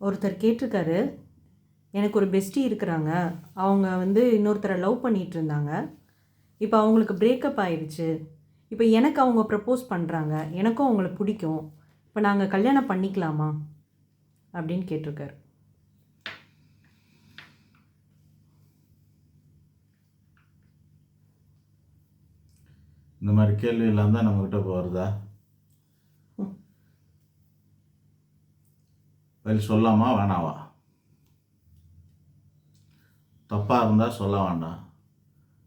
ஒருத்தர் கேட்டிருக்காரு. எனக்கு ஒரு பெஸ்டி இருக்கிறாங்க. அவங்க வந்து இன்னொருத்தரை லவ் பண்ணிகிட்டு இருந்தாங்க. இப்போ அவங்களுக்கு பிரேக்கப் ஆயிடுச்சு இப்போ எனக்கு அவங்க ப்ரப்போஸ் பண்ணுறாங்க எனக்கும் அவங்கள பிடிக்கும். இப்போ நாங்கள் கல்யாணம் பண்ணிக்கலாமா? அப்படின்னு கேட்டிருக்காரு. இந்த மாதிரி கேள்வி எல்லாம் தான் நம்மக்கிட்ட போகிறதா வருதா? பதில் சொல்லாமா வேணாவா? தப்பாக இருந்தால் சொல்ல வேண்டாம்.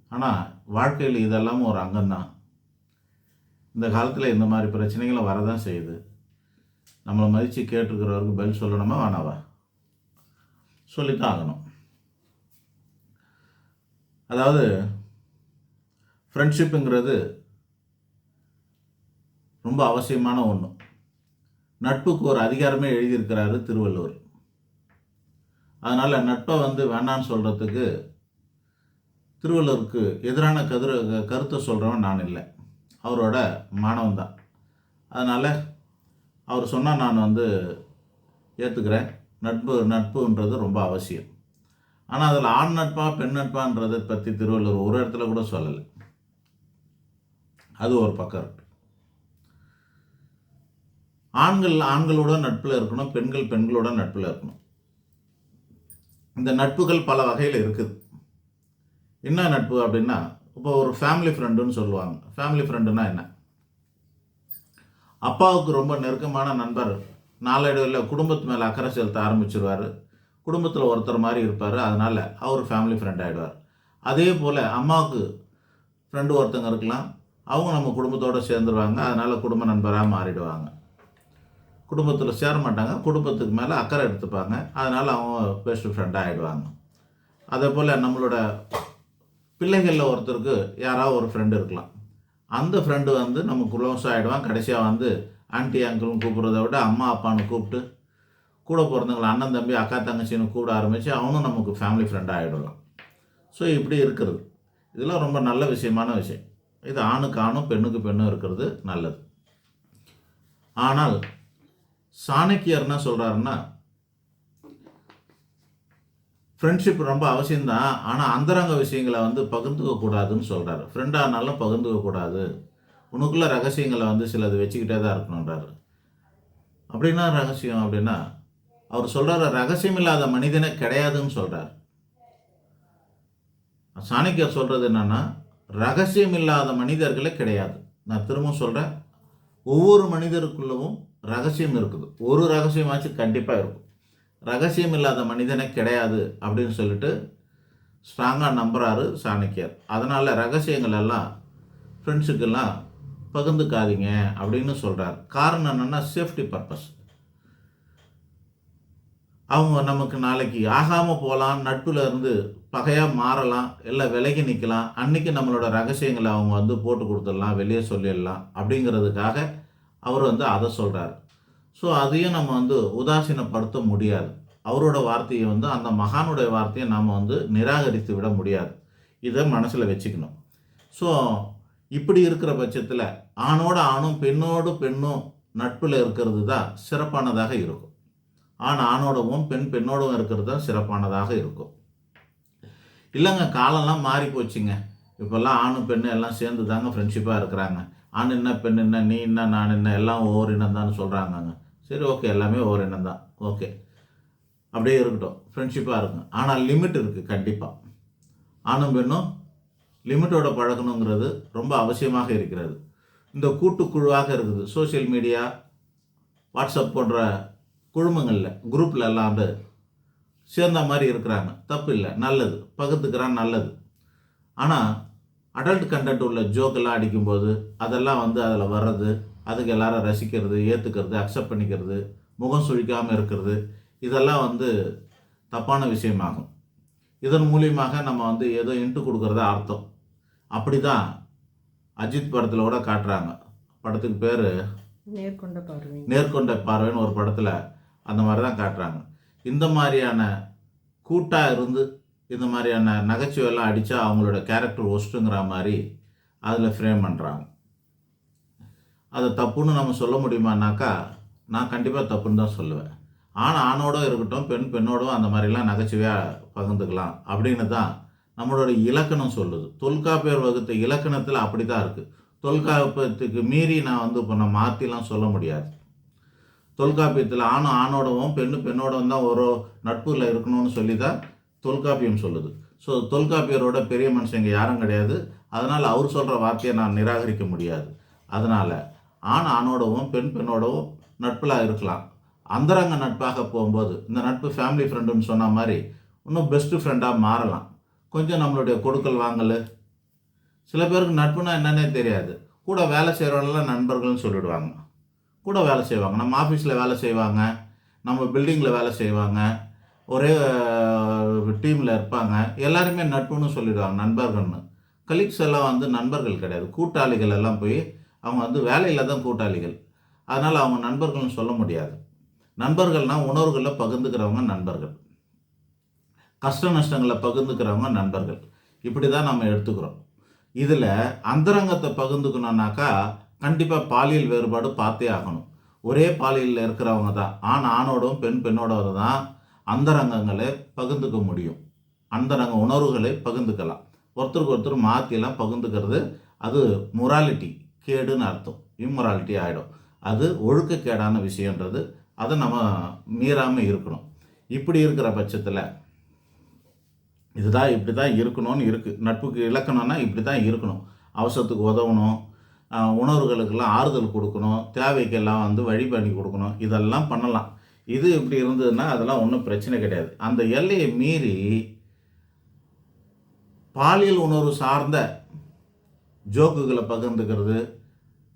ஆனால் வாழ்க்கையில் இதெல்லாம் ஒரு அங்கம்தான். இந்த காலத்தில் இந்த மாதிரி பிரச்சனைகளை வரதான் செய்யுது. நம்மளை மதித்து கேட்டிருக்கிறவருக்கு பதில் சொல்லணுமா வேணாவா? சொல்லித்தான் ஆகணும். அதாவது ஃப்ரெண்ட்ஷிப்புங்கிறது ரொம்ப அவசியமான ஒன்று நட்புக்கு ஒரு அதிகாரமே எழுதியிருக்கிறாரு திருவள்ளுவர். அதனால் நட்பை வந்து வேணான்னு சொல்கிறதுக்கு திருவள்ளுவருக்கு எதிரான கதிர கருத்தை சொல்கிறவன் நான் இல்லை. அவரோட மாணவன் தான். அதனால் அவர் சொன்னால் நான் வந்து ஏற்றுக்கிறேன் நட்பு நட்புன்றது ரொம்ப அவசியம். ஆனால் அதில் ஆண் நட்பா பெண் நட்பான்றதை பற்றி திருவள்ளுவர் ஒரு இடத்துல கூட சொல்லலை. அது ஒரு பக்கம் இருக்கு. ஆண்கள் ஆண்களோட நட்பில் இருக்கணும் பெண்கள் பெண்களோட நட்பில் இருக்கணும். இந்த நட்புகள் பல வகையில் இருக்குது. என்ன நட்பு அப்படின்னா இப்போ ஒரு ஃபேமிலி ஃப்ரெண்டுன்னு சொல்லுவாங்க. ஃபேமிலி ஃப்ரெண்டுனா என்ன? அப்பாவுக்கு ரொம்ப நெருக்கமான நண்பர். நாளடைவில் குடும்பத்து மேலே அக்கறை செலுத்த ஆரம்பிச்சிருவார். குடும்பத்தில் ஒருத்தர் மாதிரி இருப்பார். அதனால் அவர் ஃபேமிலி ஃப்ரெண்ட் ஆகிடுவார் அதே போல் அம்மாவுக்கு ஃப்ரெண்டு ஒருத்தங்க இருக்கலாம். அவங்க நம்ம குடும்பத்தோடு சேர்ந்துருவாங்க. அதனால் குடும்ப நண்பராக மாறிடுவாங்க. குடும்பத்தில் சேர மாட்டாங்க. குடும்பத்துக்கு மேலே அக்கறை எடுத்துப்பாங்க. அதனால் அவங்க பெஸ்ட் ஃப்ரெண்டாக ஆகிடுவாங்க அதே போல் நம்மளோட பிள்ளைகளில் ஒருத்தருக்கு யாராவது ஒரு ஃப்ரெண்டு இருக்கலாம். அந்த ஃப்ரெண்டு வந்து நம்ம க்ளோஸ் ஆகிடுவான் கடைசியாக வந்து ஆண்டி அங்கிள்னு கூப்பிட்றத விட அம்மா அப்பான்னு கூப்பிட்டு கூட பிறந்தவங்களை அண்ணன் தம்பி அக்கா தங்கச்சின்னு கூட ஆரம்பித்து அவனும் நமக்கு ஃபேமிலி ஃப்ரெண்டாக ஆகிடலாம் ஸோ இப்படி இருக்கிறது. இதெல்லாம் ரொம்ப நல்ல விஷயமான விஷயம். இது ஆணுக்கு ஆணும் பெண்ணுக்கு பெண்ணும் இருக்கிறது நல்லது. ஆனால் சாணக்கியர் என்ன சொல்கிறாருன்னா ஃப்ரெண்ட்ஷிப் ரொம்ப அவசியம்தான். ஆனால் அந்தரங்க விஷயங்களை வந்து பகிர்ந்துக்க கூடாதுன்னு சொல்கிறாரு ஃப்ரெண்டானாலும் பகிர்ந்துக்க கூடாது உனக்குள்ள ரகசியங்களை வந்து சிலது வச்சுக்கிட்டே தான் இருக்கணுன்றாரு அப்படின்னா ரகசியம் அப்படின்னா அவர் சொல்கிறார ரகசியம் இல்லாத மனிதனே கிடையாதுன்னு சொல்கிறார் சாணக்கியர் சொல்கிறது என்னென்னா ரகசியம் இல்லாத மனிதர்களே கிடையாது. நான் திரும்ப சொல்கிறேன் ஒவ்வொரு மனிதருக்குள்ளவும் ரகசியம் இருக்குது. ஒரு ரகசியமாச்சும் கண்டிப்பாக இருக்கும். ரகசியம் இல்லாத மனிதனே கிடையாது அப்படின்னு சொல்லிட்டு ஸ்ட்ராங்காக நம்புகிறாரு சாணக்கியர். அதனால் ரகசியங்கள் எல்லாம் ஃப்ரெண்ட்ஸுக்கெல்லாம் பகிர்ந்துக்காதீங்க அப்படின்னு சொல்கிறார் காரணம் என்னென்னா சேஃப்டி பர்பஸ் அவங்க நமக்கு நாளைக்கு ஆகாமல் போகலாம் நட்பில் இருந்து பகையாக மாறலாம் இல்லை விலகி நிற்கலாம் அன்றைக்கி நம்மளோட ரகசியங்களை அவங்க வந்து போட்டு கொடுத்துடலாம் வெளியே சொல்லிடலாம் அப்படிங்கிறதுக்காக அவர் வந்து அதை சொல்கிறார் ஸோ அதையும் நம்ம வந்து உதாசீனப்படுத்த முடியாது. அவரோட வார்த்தையை வந்து அந்த மகானுடைய வார்த்தையை நாம் வந்து நிராகரித்து விட முடியாது. இதை மனசில் வச்சுக்கணும். ஸோ இப்படி இருக்கிற பட்சத்தில் ஆணோட ஆணும் பெண்ணோடு பெண்ணும் நட்பில் இருக்கிறது தான் சிறப்பானதாக இருக்கும். ஆண் ஆணோடவும் பெண் பெண்ணோடவும் இருக்கிறது தான் சிறப்பானதாக இருக்கும். இல்லைங்க காலம்லாம் மாறி போச்சுங்க இப்போல்லாம் ஆணும் பெண்ணு எல்லாம் சேர்ந்து தாங்க ஃப்ரெண்ட்ஷிப்பாக இருக்கிறாங்க. ஆண் என்ன பெண் என்ன நீ என்ன நான் என்ன எல்லாம் ஒவ்வொரு இனம் தான் சொல்கிறாங்கங்க சரி ஓகே எல்லாமே ஒவ்வொரு இனம் தான் ஓகே. அப்படியே இருக்கட்டும். ஃப்ரெண்ட்ஷிப்பாக இருக்கும். ஆனால் லிமிட் இருக்குது கண்டிப்பாக ஆணும் பெண்ணும் லிமிட்டோட பழகணுங்கிறது ரொம்ப அவசியமாக இருக்கிறது. இந்த கூட்டுக்குழுவாக இருக்குது. சோஷியல் மீடியா வாட்ஸ்அப் போன்ற குழுமங்களில் குரூப்பில் எல்லாம் வந்து சேர்ந்த மாதிரி இருக்கிறாங்க. தப்பு இல்லை. நல்லது. பகுத்துக்கிறான் நல்லது. ஆனால் அடல்ட் கண்டென்ட் உள்ள ஜோக்கெல்லாம் அடிக்கும்போது அதெல்லாம் வந்து அதில் வர்றது அதுக்கு எல்லாரும் ரசிக்கிறது ஏற்றுக்கிறது அக்செப்ட் பண்ணிக்கிறது முகம் சுழிக்காமல் இருக்கிறது இதெல்லாம் வந்து தப்பான விஷயமாகும். இதன் மூலியமாக நம்ம வந்து ஏதோ இன்ட்டு கொடுக்குறதா அர்த்தம். அப்படி தான் அஜித் படத்தில் கூட காட்டுறாங்க. படத்துக்கு பேர் நேர்கொண்ட பார்வை. நேர்கொண்ட பார்வைன்னு ஒரு படத்தில் அந்த மாதிரி தான் காட்டுறாங்க. இந்த மாதிரியான கூட்டாக இருந்து இந்த மாதிரியான நகைச்சுவையெல்லாம் அடித்தா அவங்களோட கேரக்டர் ஒஸ்ட்டுங்கிற மாதிரி அதில் ஃப்ரேம் பண்ணுறாங்க அதை தப்புன்னு நம்ம சொல்ல முடியுமானாக்கா நான் கண்டிப்பாக தப்புன்னு தான் சொல்லுவேன். ஆண் ஆணோட இருக்கட்டும் பெண் பெண்ணோடும் அந்த மாதிரிலாம் நகைச்சுவையாக பகிர்ந்துக்கலாம் அப்படின்னு தான் நம்மளோட இலக்கணம் சொல்லுது. தொல்காப்பியர் வகுத்த இலக்கணத்தில் அப்படி தான் இருக்குது தொல்காப்பியத்துக்கு மீறி நான் வந்து இப்போ நான் மாற்றிலாம் சொல்ல முடியாது. தொல்காப்பியத்தில் ஆணும் ஆணோடவும் பெண்ணு பெண்ணோடவும் தான் ஒரு நட்புல இருக்கணும்னு சொல்லி தான் தொல்காப்பியம் சொல்லுது. ஸோ தொல்காப்பியரோட பெரிய மனுஷங்க யாரும் கிடையாது. அதனால் அவர் சொல்கிற வார்த்தையை நான் நிராகரிக்க முடியாது. அதனால் ஆண் ஆணோடவும் பெண் பெண்ணோடவும் நட்பில் இருக்கலாம். அந்தரங்க நட்பாக போகும்போது இந்த நட்பு ஃபேமிலி ஃப்ரெண்டுன்னு சொன்ன மாதிரி இன்னும் பெஸ்ட்டு ஃப்ரெண்டாக மாறலாம். கொஞ்சம் நம்மளுடைய கொடுக்கல் வாங்கல். சில பேருக்கு நட்புனா என்னன்னே தெரியாது. கூட வேலை செய்கிறவங்களாம் நண்பர்கள்னு சொல்லிடுவாங்க. கூட வேலை செய்வாங்க. நம்ம ஆஃபீஸில் வேலை செய்வாங்க. நம்ம பில்டிங்கில் வேலை செய்வாங்க. ஒரே டீமில் இருப்பாங்க எல்லாருமே நட்புன்னு சொல்லிடுவாங்க நண்பர்கள்னு. கலீக்ஸ் எல்லாம் வந்து நண்பர்கள் கிடையாது. கூட்டாளிகள் எல்லாம் போய் அவங்க வந்து வேலையில் தான் கூட்டாளிகள். அதனால் அவங்க நண்பர்கள்னு சொல்ல முடியாது. நண்பர்கள்னால் உணர்வுகளை பகிர்ந்துக்கிறவங்க நண்பர்கள். கஷ்ட நஷ்டங்களை பகிர்ந்துக்கிறவங்க நண்பர்கள். இப்படி தான் நம்ம எடுத்துக்கிறோம். இதில் அந்தரங்கத்தை பகிர்ந்துக்கணுன்னாக்கா கண்டிப்பாக பாலியல் வேறுபாடு பார்த்தே ஆகணும். ஒரே பாலியலில் இருக்கிறவங்க தான். ஆண் ஆணோடும் பெண் பெண்ணோட தான் அந்தரங்கங்களை பகிர்ந்துக்க முடியும். அந்தரங்க உணர்வுகளை பகிர்ந்துக்கலாம். ஒருத்தருக்கு ஒருத்தர் மாற்றிலாம் பகிர்ந்துக்கிறது அது மொராலிட்டி கேடுன்னு அர்த்தம். இம்மொராலிட்டி ஆகிடும் அது ஒழுக்கக்கேடான விஷயன்றது அதை நம்ம மீறாமல் இருக்கணும். இப்படி இருக்கிற பட்சத்தில் இதுதான் இப்படி தான் இருக்கணும்னு இருக்குது நட்புக்கு இலக்கணம்னா இப்படி தான் இருக்கணும். அவசரத்துக்கு உதவணும். உணர்வுகளுக்கெல்லாம் ஆறுதல் கொடுக்கணும். தேவைக்கெல்லாம் வந்து வழி பண்ணி கொடுக்கணும். இதெல்லாம் பண்ணலாம். இது இப்படி இருந்ததுன்னா அதெல்லாம் ஒன்றும் பிரச்சனை கிடையாது. அந்த எல்லையை மீறி பாலியல் உணர்வு சார்ந்த ஜோக்குகளை பகிர்ந்துக்கிறது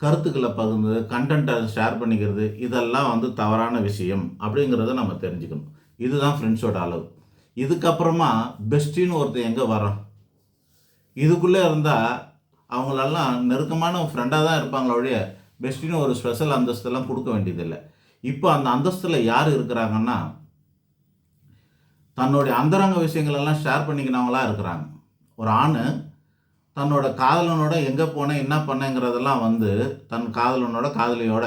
கருத்துக்களை பகிர்ந்து கண்டென்ட்டை ஷேர் பண்ணிக்கிறது இதெல்லாம் வந்து தவறான விஷயம் அப்படிங்கிறத நம்ம தெரிஞ்சுக்கணும். இதுதான் ஃப்ரெண்ட்ஸோட அளவு. இதுக்கப்புறமா பெஸ்டின்னு ஒருத்தர் எங்கே வரான் இதுக்குள்ளே இருந்தால் அவங்களெல்லாம் நெருக்கமான ஃப்ரெண்டாக தான் இருப்பாங்களோடைய ஒழிய பெஸ்டின்னு ஒரு ஸ்பெஷல் அந்தஸ்தெல்லாம் கொடுக்க வேண்டியதில்லை. இப்போ அந்த அந்தஸ்தில் யார் இருக்கிறாங்கன்னா தன்னுடைய அந்தரங்க விஷயங்களெல்லாம் ஷேர் பண்ணிக்கினவங்களா இருக்கிறாங்க. ஒரு ஆண் தன்னோட காதலனோட எங்கே போனேன் என்ன பண்ணேங்கிறதெல்லாம் வந்து தன் காதலனோட காதலியோட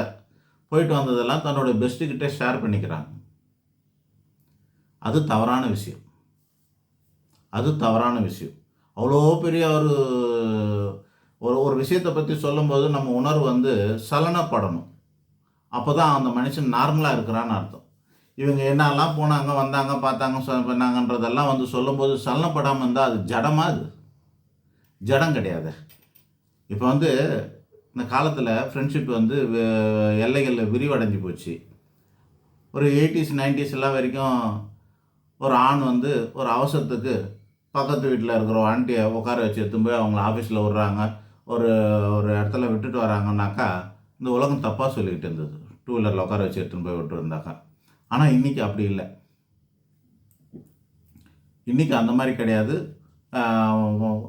போயிட்டு வந்ததெல்லாம் தன்னோட பெஸ்ட்டுக்கிட்டே ஷேர் பண்ணிக்கிறாங்க. அது தவறான விஷயம். அது தவறான விஷயம். அவ்வளோ பெரிய ஒரு ஒரு ஒரு விஷயத்தை பற்றி சொல்லும்போது நம்ம உணர்வு வந்து சலனப்படணும். அப்போ தான் அந்த மனுஷன் நார்மலாக இருக்கிறான்னு அர்த்தம். இவங்க என்னெல்லாம் போனாங்க வந்தாங்க பார்த்தாங்க பண்ணாங்கன்றதெல்லாம் வந்து சொல்லும்போது சலனப்படாமல் இருந்தால் அது ஜடமாக அது? ஜடம் கிடையாது. இப்போ வந்து இந்த காலத்தில் ஃப்ரெண்ட்ஷிப் வந்து எல்லைகளில் விரிவடைஞ்சு போச்சு. ஒரு எயிட்டிஸ் நைன்டிஸ் எல்லாம் வரைக்கும் ஒரு ஆண் வந்து ஒரு அவசரத்துக்கு பக்கத்து வீட்டில் இருக்கிற ஆண்டியை உட்கார வச்சு எடுத்துன்னு போய் அவங்கள ஆஃபீஸில் விட்றாங்க. ஒரு ஒரு இடத்துல விட்டுட்டு வராங்கன்னாக்கா இந்த உலகம் தப்பாக சொல்லிக்கிட்டு இருந்தது. டூ வீலரில் உட்கார வச்சு எடுத்துன்னு போய் விட்டுருந்தாங்க. ஆனால் இன்றைக்கி அப்படி இல்லை. இன்றைக்கி அந்த மாதிரி கிடையாது.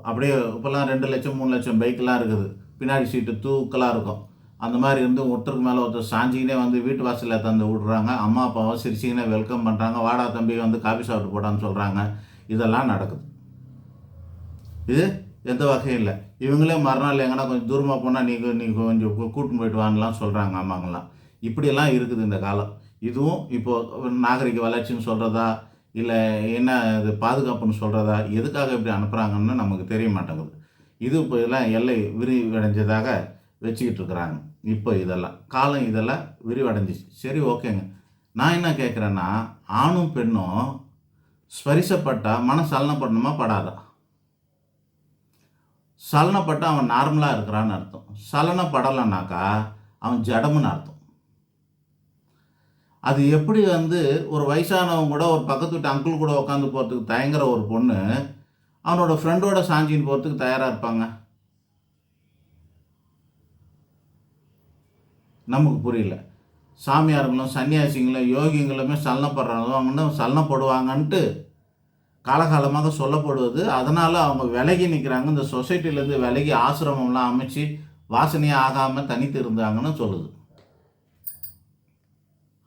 அப்படியே இப்போல்லாம் ரெண்டு லட்சம் மூணு லட்சம் பைக்கெலாம் இருக்குது. பின்னாடி சீட்டு தூக்கலாக இருக்கும். அந்த மாதிரி இருந்து ஒருத்தருக்கு மேலே ஒருத்தர் சாஞ்சிக்கினே வந்து வீட்டு வாசலில் தந்து விடுறாங்க. அம்மா அப்பாவை சிரிச்சிக்கினே வெல்கம் பண்ணுறாங்க வாடா தம்பி வந்து காஃபி சாப்பிட்டு போடான்னு சொல்கிறாங்க இதெல்லாம் நடக்குது. இது எந்த வகையும் இல்லை. இவங்களே மறுநாள் எங்கன்னா கொஞ்சம் தூரமாக போனால் நீங்கள் நீங்கள் கொஞ்சம் கூட்டின்னு போயிட்டு வாங்கலாம் சொல்கிறாங்க அம்மாங்களாம் இப்படியெல்லாம் இருக்குது இந்த காலம். இதுவும் இப்போது நாகரிக வளர்ச்சின்னு சொல்கிறதா இல்லை என்ன இது பாதுகாப்புன்னு சொல்கிறதா எதுக்காக இப்படி அனுப்புகிறாங்கன்னு நமக்கு தெரிய மாட்டேங்குது. இது இப்போ இதெல்லாம் எல்லை விரிவடைஞ்சதாக வச்சுக்கிட்டு இருக்கிறாங்க. இப்போ இதெல்லாம் காலம் இதெல்லாம் விரிவடைஞ்சிச்சு. சரி ஓகேங்க. நான் என்ன கேட்குறேன்னா ஆணும் பெண்ணும் ஸ்பரிசப்பட்டால் மன சலனப்படணுமா படாதா? சலனப்பட்டு அவன் நார்மலாக இருக்கிறான்னு அர்த்தம். சலனப்படலைனாக்கா அவன் ஜடம்னு அர்த்தம். அது எப்படி வந்து ஒரு வயசானவங்க கூட ஒரு பக்கத்து வீட்டு அங்கிள் கூட உட்காந்து போகிறதுக்கு தயங்குற ஒரு பொண்ணு அவனோட ஃப்ரெண்டோட சாஞ்சின்னு போகிறதுக்கு தயாராக இருப்பாங்க? நமக்கு புரியல. சாமியாருங்களும் சன்னியாசிங்களும் யோகிங்களுமே சலனப்படுறாங்க சலனப்படுவாங்கன்ட்டு காலகாலமாக சொல்லப்படுவது அதனால் அவங்க விலகி நிற்கிறாங்க இந்த சொசைட்டிலேருந்து விலகி ஆசிரமம்லாம் அமைச்சு வாசனையே ஆகாமல் தனித்து இருந்தாங்கன்னு சொல்லுது.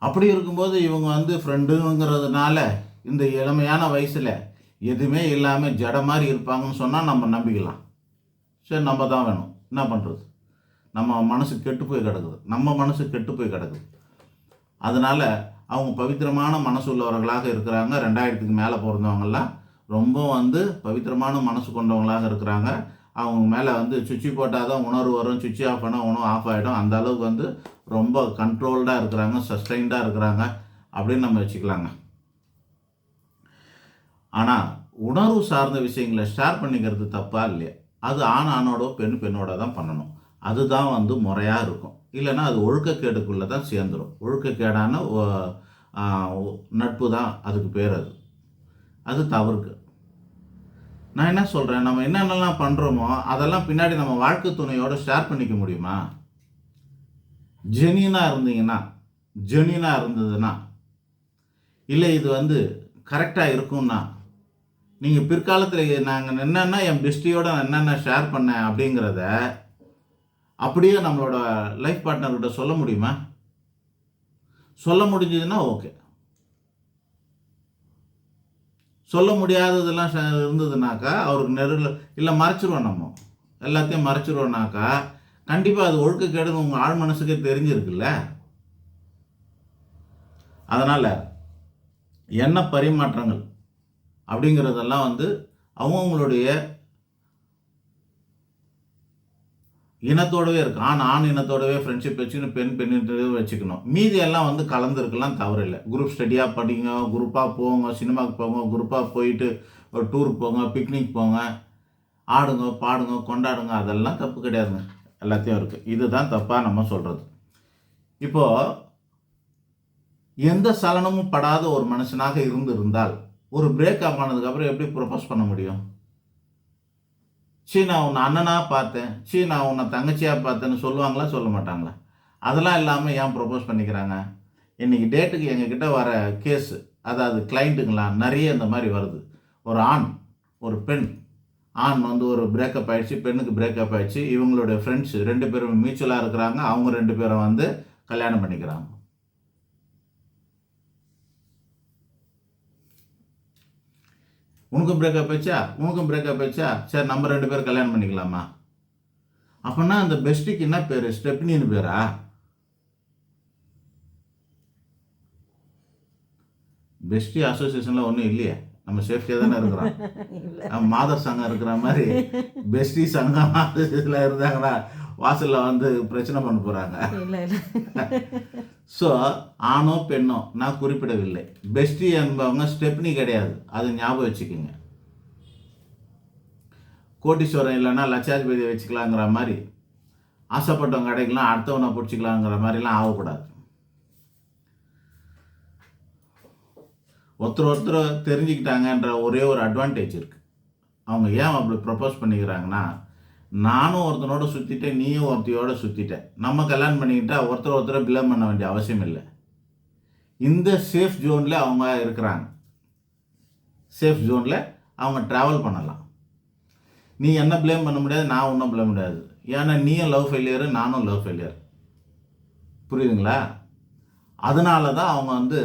அப்படி இருக்கும்போது இவங்க வந்து ஃப்ரெண்டுங்கிறதுனால இந்த இளமையான வயசில் எதுவுமே இல்லாமல் ஜட மாதிரி இருப்பாங்கன்னு சொன்னால் நம்ம நம்பிக்கலாம். சரி நம்ம தான் வேணும். என்ன பண்ணுறது நம்ம மனசு கெட்டு போய் கிடக்குது. நம்ம மனசு கெட்டு போய் கிடக்குது. அதனால் அவங்க பவித்திரமான மனசு உள்ளவர்களாக இருக்கிறாங்க. ரெண்டாயிரத்துக்கு மேலே பிறந்தவங்கெல்லாம் ரொம்ப வந்து பவித்திரமான மனசு கொண்டவங்களாக இருக்கிறாங்க. அவங்க மேலே வந்து சுவிட்சு போட்டால் தான் உணர்வு வரும். சுவிட்ச் ஆஃப் பண்ணால் உணவு ஆஃப் ஆகிடும் அந்த அளவுக்கு வந்து ரொம்ப கண்ட்ரோல்டாக இருக்கிறாங்க சஸ்டைன்டாக இருக்கிறாங்க அப்படின்னு நம்ம வச்சுக்கலாங்க. ஆனால் உணர்வு சார்ந்த விஷயங்களை ஷேர் பண்ணிக்கிறது தப்பாக இல்லையா? அது ஆண் ஆணோட பெண் பெண்ணோட தான் பண்ணணும். அதுதான் வந்து முறையாக இருக்கும். இல்லைன்னா அது ஒழுக்கக்கேடுக்குள்ளே தான் சேர்ந்துடும் ஒழுக்கக்கேடான நட்பு தான் அதுக்கு பேர் அது. அது தவறுக்கு. நான் என்ன சொல்கிறேன் நம்ம என்னென்னலாம் பண்ணுறோமோ அதெல்லாம் பின்னாடி நம்ம வாழ்க்கை துணையோட ஷேர் பண்ணிக்க முடியுமா? ஜெனினாக இருந்தீங்கன்னா ஜெனினாக இருந்ததுன்னா இல்லை இது வந்து கரெக்டாக இருக்கும்னா நீங்கள் பிற்காலத்தில் நாங்கள் என்னென்னா என் பெஸ்டியோட நான் என்னென்ன ஷேர் பண்ணேன் அப்படிங்கிறத அப்படியே நம்மளோட லைஃப் பார்ட்னர்கிட்ட சொல்ல முடியுமா? சொல்ல முடிஞ்சதுன்னா ஓகே. சொல்ல முடியாததெல்லாம் இருந்ததுனாக்கா அவருக்கு நெருல இல்லை மறைச்சிருவோம் நம்ம. எல்லாத்தையும் மறைச்சிருவோம்னாக்கா கண்டிப்பாக அது ஒழுக்கக்கேடுன்னு உங்கள் ஆழ் மனசுக்கே தெரிஞ்சிருக்குல்ல? அதனால் எண்ண பரிமாற்றங்கள் அப்படிங்கிறதெல்லாம் வந்து அவங்கவுங்களுடைய இனத்தோடவே இருக்கு. ஆண் ஆண் இனத்தோடவே ஃப்ரெண்ட்ஷிப் வச்சுக்கணும் பெண் பெண்ணிட்டவே வச்சுக்கணும். மீதி எல்லாம் வந்து கலந்துருக்கலாம் தவறு இல்லை. குரூப் ஸ்டடியாக படிங்க குரூப்பாக போங்க சினிமாவுக்கு போங்க குரூப்பாக போயிட்டு ஒரு டூருக்கு போங்க பிக்னிக் போங்க ஆடுங்க பாடுங்க கொண்டாடுங்க அதெல்லாம் தப்பு கிடையாதுங்க. எல்லாத்தையும் இருக்குது இதுதான் தப்பாக நம்ம சொல்கிறது இப்போது எந்த சலனமும் படாத ஒரு மனுஷனாக இருந்து இருந்தால் ஒரு பிரேக் அப் ஆனதுக்கப்புறம் எப்படி ப்ரொபோஸ் பண்ண முடியும்? சீ நான் உன்னை அண்ணனாக பார்த்தேன். சீ நான் உன்னை தங்கச்சியாக பார்த்தேன்னு சொல்லுவாங்களா சொல்ல மாட்டாங்களா? அதெல்லாம் இல்லாமல் ஏன் ப்ரொபோஸ் பண்ணிக்கிறாங்க? இன்றைக்கி டேட்டுக்கு எங்ககிட்ட வர கேஸு அதாவது கிளைண்ட்டுங்களாம் நிறைய இந்த மாதிரி வருது. ஒரு ஆண் ஒரு பெண் ஆண் வந்து ஒரு பிரேக்கப் ஆயிடுச்சு பெண்ணுக்கு பிரேக்கப் ஆயிடுச்சு. இவங்களுடைய ஃப்ரெண்ட்ஸ் ரெண்டு பேரும் மியூச்சுவலாக இருக்கிறாங்க. அவங்க ரெண்டு பேரும் வந்து கல்யாணம் பண்ணிக்கிறாங்க. உனக்கும் பிரேக்கப் ஆயிடுச்சா? உனக்கும் பிரேக்கப் ஆயிடுச்சா? சரி நம்ம ரெண்டு பேரும் கல்யாணம் பண்ணிக்கலாமா? அப்படின்னா அந்த பெஸ்ட்டுக்கு என்ன பேர்? ஸ்டெப்னின்னு பேரா? பெஸ்டி அசோசியேஷனில் ஒன்றும் இல்லையே. நம்ம சேஃப்டியாக தானே இருக்கிறோம். மாதர் சங்கம் இருக்கிற மாதிரி பெஸ்டி சங்கம் அசோசியேஷனில் இருந்தாங்கன்னா வாசலில் வந்து பிரச்சனை பண்ண போகிறாங்க ஸோ ஆணோ பெண்ணோ நான் குறிப்பிடவில்லை. பெஸ்டி என்பவங்க ஸ்டெப்னி கிடையாது. அது ஞாபகம் வச்சுக்கோங்க. கோட்டீஸ்வரம் இல்லைன்னா லட்சாதிபதி வச்சுக்கலாங்கிற மாதிரி. ஆசைப்பட்டவங்க கிடைக்கலாம் அடுத்தவனை பிடிச்சிக்கலாங்கிற மாதிரிலாம் ஆகக்கூடாது. ஒருத்தர் ஒருத்தர் தெரிஞ்சுக்கிட்டாங்கன்ற ஒரே ஒரு அட்வான்டேஜ் இருக்குது அவங்க ஏன் அப்படி ப்ரப்போஸ் பண்ணிக்கிறாங்கன்னா நானும் ஒருத்தனோட சுற்றிட்டேன் நீயும் ஒருத்தையோட சுற்றிட்டேன் நம்ம கல்யாணம் பண்ணிக்கிட்டா ஒருத்தர் ஒருத்தரை பிளேம் பண்ண வேண்டிய அவசியம் இல்லை. இந்த சேஃப் ஜோனில் அவங்க இருக்கிறாங்க. சேஃப் ஜோனில் அவங்க ட்ராவல் பண்ணலாம். நீ என்ன ப்ளேம் பண்ண முடியாது நான் ஒன்றும் ப்ளேம் முடியாது ஏன்னா நீயும் லவ் ஃபெயிலியரு நானும் லவ் ஃபெயிலியர் புரியுதுங்களா? அதனால தான் அவங்க வந்து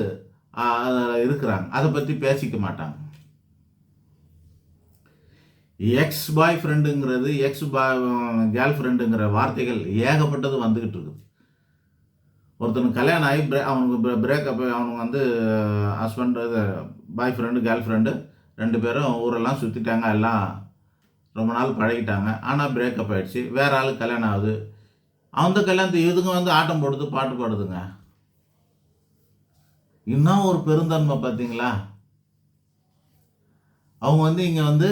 இருக்கிறாங்க. அதை பற்றி பேசிக்க மாட்டாங்க. எக்ஸ் பாய் ஃப்ரெண்டுங்கிறது எக்ஸ் பாய் கேர்ள் ஃப்ரெண்டுங்கிற வார்த்தைகள் ஏகப்பட்டது வந்துக்கிட்டு இருக்குது. ஒருத்தனுக்கு கல்யாணம் ஆகி பிரே அவனுக்கு பிரேக்கப் அவனுக்கு வந்து husband boy friend girl friend ரெண்டு பேரும் ஊரெல்லாம் சுற்றிட்டாங்க எல்லாம் ரொம்ப நாள் பழகிட்டாங்க. ஆனால் பிரேக்கப் ஆகிடுச்சு வேற ஆளுக்கு கல்யாணம் ஆகுது. அந்த கல்யாணத்தை இதுங்க வந்து ஆட்டம் போடுது பாட்டு பாடுதுங்க? இன்னும் ஒரு பெருந்தன்மை பார்த்தீங்களா அவங்க வந்து இங்கே வந்து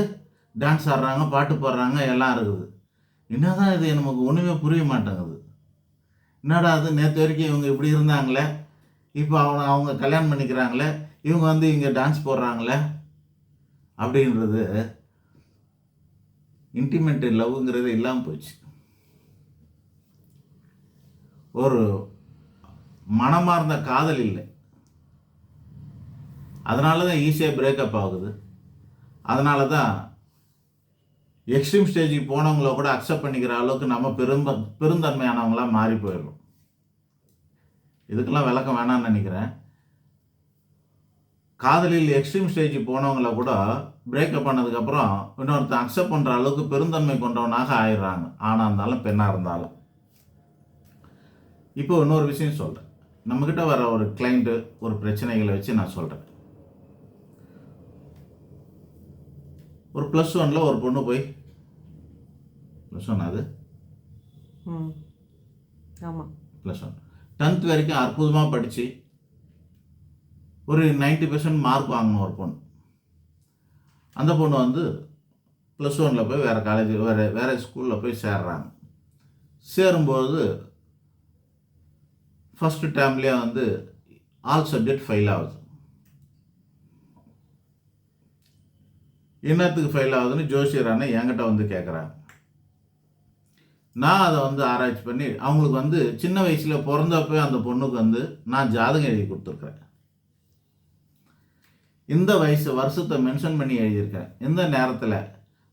டான்ஸ் ஆடுறாங்க பாட்டு பாடுறாங்க எல்லாம் இருக்குது. என்னதான் இது நமக்கு ஒன்றுமே புரிய மாட்டேங்குது. என்னடா அது நேற்று வரைக்கும் இவங்க இப்படி இருந்தாங்களே? இப்போ அவங்க அவங்க கல்யாணம் பண்ணிக்கிறாங்களே? இவங்க வந்து இங்கே டான்ஸ் போடுறாங்களே? அப்படின்றது இன்டிமெண்ட் லவ்ங்கிறது இல்லாமல் போச்சு. ஒரு மனமார்ந்த காதல் இல்லை. அதனால தான் ஈஸியாக பிரேக்கப் ஆகுது. அதனால தான் எக்ஸ்ட்ரீம் ஸ்டேஜுக்கு போனவங்கள கூட அக்செப்ட் பண்ணிக்கிற அளவுக்கு நம்ம பெரும்ப பெருந்தன்மையானவங்களாம் மாறி போயிடுறோம். இதுக்கெல்லாம் விளக்கம் வேணாம்னு நினைக்கிறேன். காதலில் எக்ஸ்ட்ரீம் ஸ்டேஜ் போனவங்கள கூட பிரேக்கப் பண்ணதுக்கப்புறம் இன்னொருத்தன் அக்செப்ட் பண்ணுற அளவுக்கு பெருந்தன்மை கொண்டவனாக ஆயிடுறாங்க. ஆணாக இருந்தாலும் பெண்ணாக இருந்தாலும். இப்போ இன்னொரு விஷயம் சொல்கிறேன் நம்மக்கிட்ட வர ஒரு கிளைண்ட்டு ஒரு பிரச்சனைகளை வச்சு நான் சொல்கிறேன் ஒரு ப்ளஸ் ஒனில் ஒரு பொண்ணு போய். ப்ளஸ் ஒன் அது? ஆமாம் ப்ளஸ் ஒன் டென்த் வரைக்கும் அற்புதமாக படித்து ஒரு 90% பெர்சன்ட் மார்க் வாங்கின ஒரு பொண்ணு. அந்த பொண்ணு வந்து ப்ளஸ் ஒனில் போய் வேறு காலேஜ் வேறு வேறு ஸ்கூலில் போய் சேர்றாங்க. சேரும்போது ஃபஸ்ட்டு டேர்ம்லேயே வந்து ஆல் சப்ஜெக்ட் ஃபெயில் ஆகுது. என்னத்துக்கு ஃபெயில் ஆகுதுன்னு ஜோசியர் அண்ணன் என்கிட்ட வந்து கேட்குறாங்க நான் அதை வந்து ஆராய்ச்சி பண்ணி அவங்களுக்கு வந்து சின்ன வயசில் பிறந்தப்போ அந்த பொண்ணுக்கு வந்து நான் ஜாதகம் எழுதி கொடுத்துருக்குறேன். இந்த வயசு வருஷத்தை மென்ஷன் பண்ணி எழுதியிருக்கேன் இந்த நேரத்தில்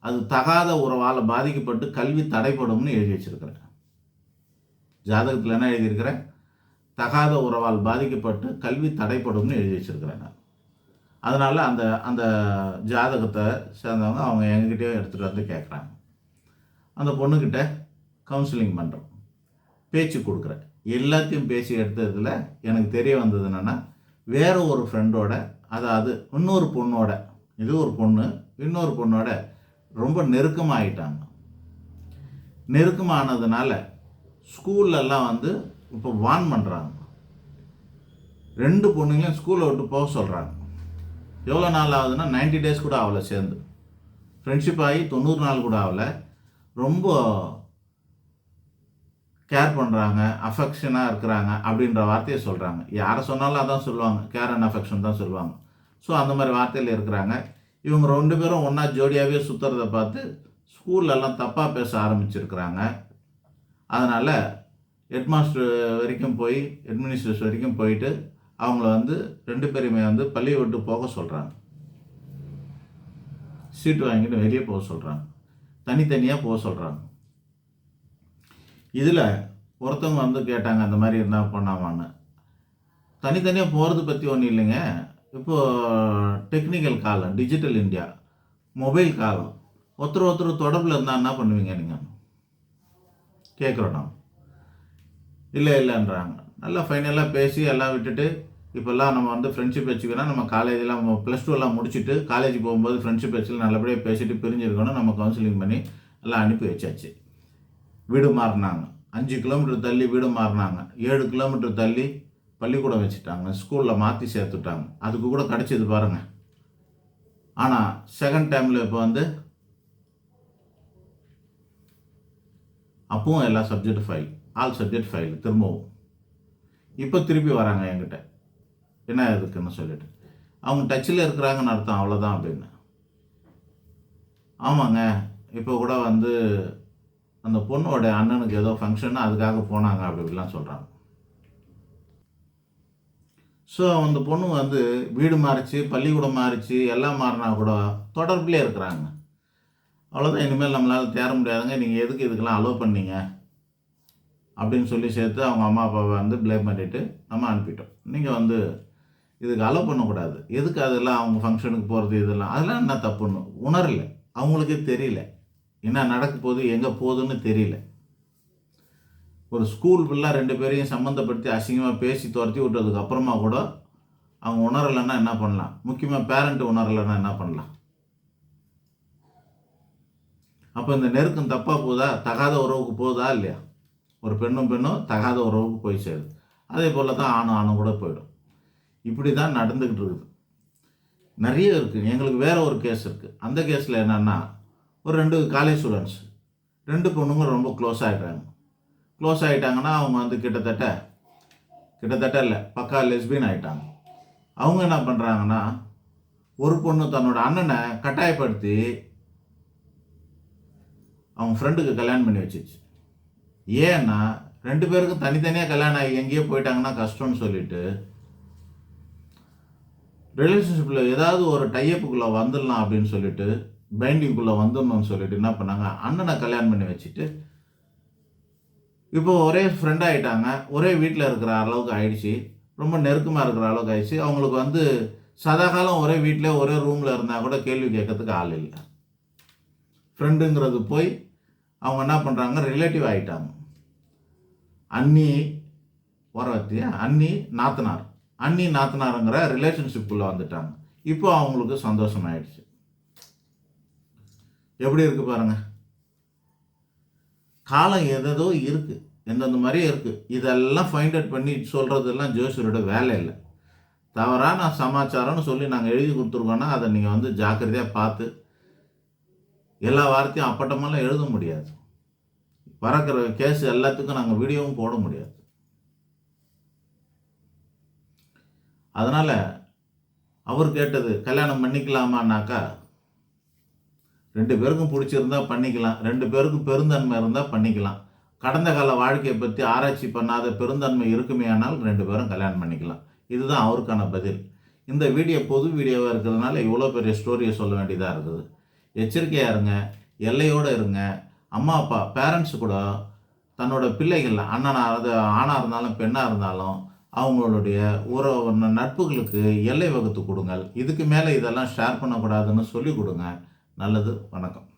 அது தகாத உறவால் பாதிக்கப்பட்டு கல்வி தடைப்படும்னு எழுதி வச்சுருக்கிறேன். ஜாதகத்தில் என்ன எழுதியிருக்கிறேன்? தகாத உறவால் பாதிக்கப்பட்டு கல்வி தடைப்படும்னு எழுதி வச்சிருக்கிறேன் நான். அதனால் அந்த அந்த ஜாதகத்தை சேர்ந்தவங்க அவங்க எங்ககிட்டயே எடுத்துகிட்டு வந்து கேட்குறாங்க அந்த பொண்ணுக்கிட்ட கவுன்சிலிங் பண்ணுறோம் பேச்சு கொடுக்குறேன் எல்லாத்தையும் பேசி எடுத்ததில் எனக்கு தெரிய வந்தது என்னென்னா வேறு ஒரு ஃப்ரெண்டோட அதாவது இன்னொரு பொண்ணோட இது ஒரு பொண்ணு இன்னொரு பொண்ணோட ரொம்ப நெருக்கமாகிட்டாங்க நெருக்கமானதுனால ஸ்கூல்லலாம் வந்து இப்போ வான் பண்ணுறாங்க ரெண்டு பொண்ணுங்களையும் ஸ்கூலை விட்டு போக சொல்கிறாங்க எவ்வளோ நாள் ஆகுதுன்னா 90 டேஸ் கூட ஆகலை சேர்ந்து. ஃப்ரெண்ட்ஷிப் ஆகி தொண்ணூறு நாள் கூட ஆகலை. ரொம்ப கேர் பண்ணுறாங்க அஃபெக்ஷனாக இருக்கிறாங்க அப்படின்ற வார்த்தையை சொல்கிறாங்க யாரை சொன்னாலும் அதான் சொல்லுவாங்க. கேர் அண்ட் அஃபெக்ஷன் தான் சொல்லுவாங்க. ஸோ அந்த மாதிரி வார்த்தையில் இருக்கிறாங்க. இவங்க ரெண்டு பேரும் ஒன்றா ஜோடியாகவே சுற்றுறத பார்த்து ஸ்கூல்லலாம் தப்பாக பேச ஆரம்பிச்சிருக்கிறாங்க. அதனால் ஹெட்மாஸ்டர் வரைக்கும் போய் அட்மினிஸ்ட்ரேஷன் வரைக்கும் போயிட்டு அவங்கள வந்து ரெண்டு பேருமே வந்து பள்ளியை விட்டு போக சொல்கிறாங்க சீட்டு வாங்கிட்டு வெளியே போக சொல்கிறாங்க தனித்தனியாக போக சொல்கிறாங்க இதில் ஒருத்தவங்க வந்து கேட்டாங்க அந்த மாதிரி இருந்தால் பண்ணாமான்னு தனித்தனியாக போகிறது பற்றி ஒன்றும் இல்லைங்க. இப்போது டெக்னிக்கல் காலம் டிஜிட்டல் இந்தியா மொபைல் காலம் ஒருத்தர் ஒருத்தர் தொடர்பில் இருந்தால் என்ன பண்ணுவீங்க நீங்கள் கேட்குறோம் நாம். இல்லை இல்லைன்றாங்க. நல்லா ஃபைனலாக பேசி எல்லாம் விட்டுட்டு இப்போல்லாம் நம்ம வந்து ஃப்ரெண்ட்ஷிப் வச்சுக்கிறோம். நம்ம காலேஜெலாம் ப்ளஸ் டூலாம் முடிச்சுட்டு காலேஜ் போகும்போது ஃப்ரெண்ட்ஷிப் வச்சு நல்லபடியாக பேசிட்டு பிரிஞ்சிருக்கணும். நம்ம கவுன்சிலிங் பண்ணி எல்லாம் அனுப்பி வச்சாச்சு. வீடு மாறினாங்க. அஞ்சு கிலோமீட்டர் தள்ளி வீடு மாறினாங்க. ஏழு கிலோமீட்டர் தள்ளி பள்ளிக்கூடம் வச்சுட்டாங்க. ஸ்கூலில் மாற்றி சேர்த்துட்டாங்க. அதுக்கு கூட கிடச்சிது பாருங்கள் ஆனால் செகண்ட் டைமில் இப்போ வந்து அப்பவும் எல்லா subject fail all subject fail திரும்பவும். இப்போ திருப்பி வராங்க என்கிட்ட. என்ன இருக்குன்னு சொல்லிட்டு. அவங்க டச்சில் இருக்கிறாங்கன்னு அர்த்தம் அவ்வளோதான் அப்படின்னு. ஆமாங்க. இப்போ கூட வந்து அந்த பொண்ணோட அண்ணனுக்கு ஏதோ ஃபங்க்ஷன்னு அதுக்காக போனாங்க அப்படி இப்படிலாம் சொல்கிறாங்க ஸோ அந்த பொண்ணு வந்து வீடு மாறிச்சு பள்ளிக்கூடம் மாறிச்சு எல்லாம் மாறினா கூட தொடர்புலேயே இருக்கிறாங்க. அவ்வளோதான் இனிமேல் நம்மளால் தேர முடியாதுங்க. நீங்கள் எதுக்கு இதுக்கெல்லாம் அலோவ் பண்ணீங்க? அப்படின்னு சொல்லி சேர்த்து அவங்க அம்மா அப்பாவை வந்து ப்ளேம் பண்ணிவிட்டு நம்ம அனுப்பிட்டோம். நீங்கள் வந்து இதுக்கு அலோ பண்ணக்கூடாது. எதுக்கு அதெல்லாம் அவங்க ஃபங்க்ஷனுக்கு போகிறது இதெல்லாம்? அதெல்லாம் என்ன தப்புன்னு உணரல. அவங்களுக்கே தெரியல. என்ன நடக்க போகுது எங்கே போகுதுன்னு தெரியல. ஒரு ஸ்கூல் ஃபுல்லாக ரெண்டு பேரையும் சம்மந்தப்படுத்தி அசிங்கமாக பேசி துரத்தி விட்டதுக்கு அப்புறமா கூட அவங்க உணரலைன்னா என்ன பண்ணலாம்? முக்கியமாக பேரண்ட் உணரலைன்னா என்ன பண்ணலாம்? அப்போ இந்த நெருக்கம் தப்பாக போதா? தகாத உறவுக்கு போதா இல்லையா? ஒரு பெண்ணும் பெண்ணும் தகாத உறவுக்கு போய் சேருது. அதே போல் தான் ஆணும் ஆணும் கூட போயிடும். இப்படி தான் நடந்துக்கிட்டு இருக்குது. நிறைய இருக்குது எங்களுக்கு வேறு ஒரு கேஸ் இருக்குது அந்த கேஸில் என்னென்னா ஒரு ரெண்டு காலேஜ் ஸ்டூடெண்ட்ஸ் ரெண்டு பொண்ணுங்க ரொம்ப க்ளோஸ் ஆகிட்டாங்க க்ளோஸ் ஆகிட்டாங்கன்னா அவங்க வந்து கிட்டத்தட்ட கிட்டத்தட்ட இல்லை பக்கா லெஸ்பியன் ஆகிட்டாங்க அவங்க என்ன பண்ணுறாங்கன்னா ஒரு பொண்ணு தன்னோட அண்ணனை கட்டாயப்படுத்தி அவங்க ஃப்ரெண்டுக்கு கல்யாணம் பண்ணி வச்சிச்சு. ஏன்னா ரெண்டு பேருக்கும் தனித்தனியாக கல்யாணம் ஆகி எங்கேயோ போயிட்டாங்கன்னா கஷ்டம்னு சொல்லிட்டு ரிலேஷன்ஷிப்பில் ஏதாவது ஒரு டையப்புக்குள்ளே வந்துடலாம் அப்படின்னு சொல்லிட்டு பைண்டிங்குள்ளே வந்துடணும்னு சொல்லிட்டு என்ன பண்ணாங்க? அண்ணனை கல்யாணம் பண்ணி வச்சுட்டு இப்போ ஒரே ஃப்ரெண்ட் ஆகிட்டாங்க ஒரே வீட்டில் இருக்கிற அளவுக்கு ஆயிடுச்சு. ரொம்ப நெருக்கமாக இருக்கிற அளவுக்கு ஆயிடுச்சு. அவங்களுக்கு வந்து சதாகாலம் ஒரே வீட்டில் ஒரே ரூமில் இருந்தால் கூட கேள்வி கேட்கறதுக்கு ஆள் இல்லை. ஃப்ரெண்டுங்கிறது போய் அவங்க என்ன பண்ணுறாங்க ரிலேட்டிவ் ஆகிட்டாங்க அண்ணி ஓரவத்தியா அண்ணி நாத்தனார். அண்ணி நாத்தனாருங்கிற ரிலேஷன்ஷிப்புக்குள்ளே வந்துட்டாங்க. இப்போ அவங்களுக்கு சந்தோஷம் ஆயிடுச்சு எப்படி இருக்கு பாருங்க. காலம் எதோ இருக்கு. எந்தெந்த மாதிரியும் இருக்கு. இதெல்லாம் ஃபைண்ட் அவுட் பண்ணி சொல்றதெல்லாம் ஜோசியரோட வேலை இல்லை. தவறான சமாச்சாரம்னு சொல்லி நாங்கள் எழுதி கொடுத்துருக்கோன்னா அதை நீங்கள் வந்து ஜாக்கிரதையாக பார்த்து எல்லா வார்த்தையும் அப்பட்டமெல்லாம் எழுத முடியாது. பறக்கிற கேஸ் எல்லாத்துக்கும் நாங்கள் வீடியோவும் போட முடியாது. அதனால் அவர் கேட்டது கல்யாணம் பண்ணிக்கலாமான்னாக்கா ரெண்டு பேருக்கும் பிடிச்சிருந்தா பண்ணிக்கலாம் ரெண்டு பேருக்கும் பெருந்தன்மை இருந்தால் பண்ணிக்கலாம். கடந்த கால வாழ்க்கையை பற்றி ஆராய்ச்சி பண்ணாத பெருந்தன்மை இருக்குமே ஆனால் ரெண்டு பேரும் கல்யாணம் பண்ணிக்கலாம். இதுதான் அவருக்கான பதில். இந்த வீடியோ பொது வீடியோவாக இருக்கிறதுனால இவ்வளோ பெரிய ஸ்டோரியை சொல்ல வேண்டியதாக இருக்குது. எச்சரிக்கையாக இருங்க எல்லையோடு இருங்க. அம்மா அப்பா பேரண்ட்ஸ் கூட தன்னோட பிள்ளைகள் அண்ணனாக அது ஆணாக இருந்தாலும் பெண்ணாக இருந்தாலும் அவங்களுடைய உறவு நட்புகளுக்கு எல்லை வகுத்து கொடுங்கள். இதுக்கு மேலே இதெல்லாம் ஷேர் பண்ணக்கூடாதுன்னு சொல்லி கொடுங்க. நல்லது வணக்கம்.